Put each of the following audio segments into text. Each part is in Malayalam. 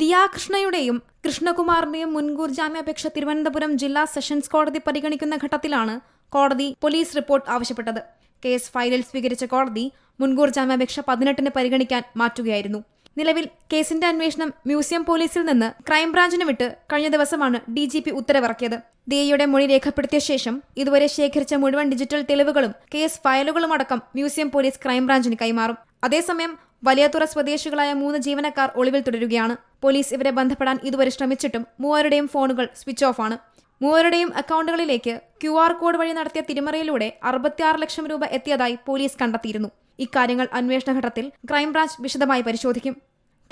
ദിയാകൃഷ്ണയുടെയും കൃഷ്ണകുമാറിന്റെയും മുൻകൂർ ജാമ്യാപേക്ഷ തിരുവനന്തപുരം ജില്ലാ സെഷൻസ് കോടതി പരിഗണിക്കുന്ന ഘട്ടത്തിലാണ് കോടതി പോലീസ് റിപ്പോർട്ട് ആവശ്യപ്പെട്ടത്. കേസ് ഫയലിൽ സ്വീകരിച്ച കോടതി മുൻകൂർ ജാമ്യാപേക്ഷ പതിനെട്ടിന് പരിഗണിക്കാൻ മാറ്റുകയായിരുന്നു. നിലവിൽ കേസിന്റെ അന്വേഷണം മ്യൂസിയം പോലീസിൽ നിന്ന് ക്രൈംബ്രാഞ്ചിന് വിട്ട് കഴിഞ്ഞ ദിവസമാണ് ഡി ജി പി ഉത്തരവിറക്കിയത്. ദിയയുടെ മൊഴി രേഖപ്പെടുത്തിയ ശേഷം ഇതുവരെ ശേഖരിച്ച മുഴുവൻ ഡിജിറ്റൽ തെളിവുകളും കേസ് ഫയലുകളും അടക്കം മ്യൂസിയം പോലീസ് ക്രൈംബ്രാഞ്ചിന് കൈമാറും. അതേസമയം വലിയതുറ സ്വദേശികളായ മൂന്ന് ജീവനക്കാർ ഒളിവിൽ തുടരുകയാണ്. പോലീസ് ഇവരെ ബന്ധപ്പെടാൻ ഇതുവരെ ശ്രമിച്ചിട്ടും മൂവരുടെയും ഫോണുകൾ സ്വിച്ച് ഓഫ് ആണ്. മൂവരുടെയും അക്കൗണ്ടുകളിലേക്ക് ക്യു ആർ കോഡ് വഴി നടത്തിയ തിരിമറിയിലൂടെ അറുപത്തിയാറ് ലക്ഷം രൂപ എത്തിയതായി പോലീസ് കണ്ടെത്തിയിരുന്നു. ഇക്കാര്യങ്ങൾ അന്വേഷണ ഘട്ടത്തിൽ ക്രൈംബ്രാഞ്ച് വിശദമായി പരിശോധിക്കും.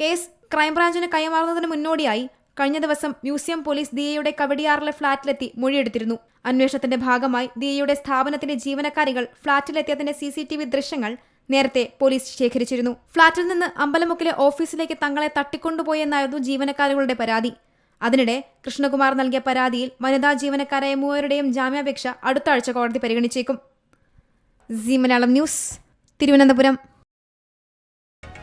കേസ് ക്രൈംബ്രാഞ്ചിന് കൈമാറുന്നതിന് മുന്നോടിയായി കഴിഞ്ഞ ദിവസം മ്യൂസിയം പോലീസ് ദിയയുടെ കവടിയാറിലെ ഫ്ളാറ്റിലെത്തി മൊഴിയെടുത്തിരുന്നു. അന്വേഷണത്തിന്റെ ഭാഗമായി ദിയയുടെ സ്ഥാപനത്തിന്റെ ജീവനക്കാരികൾ ഫ്ളാറ്റിലെത്തിയതിന്റെ സി സി ടി വി ദൃശ്യങ്ങൾ നേരത്തെ പോലീസ് ശേഖരിച്ചിരുന്നു. ഫ്ളാറ്റിൽ നിന്ന് അമ്പലമുക്കിലെ ഓഫീസിലേക്ക് തങ്ങളെ തട്ടിക്കൊണ്ടുപോയെന്നായിരുന്നു ജീവനക്കാരികളുടെ പരാതി. അതിനിടെ കൃഷ്ണകുമാർ നൽകിയ പരാതിയിൽ വനിതാ ജീവനക്കാരായ മൂവരുടെയും ജാമ്യാപേക്ഷ അടുത്ത ആഴ്ച കോടതി പരിഗണിച്ചേക്കും. ന്യൂസ് തിരുവനന്തപുരം.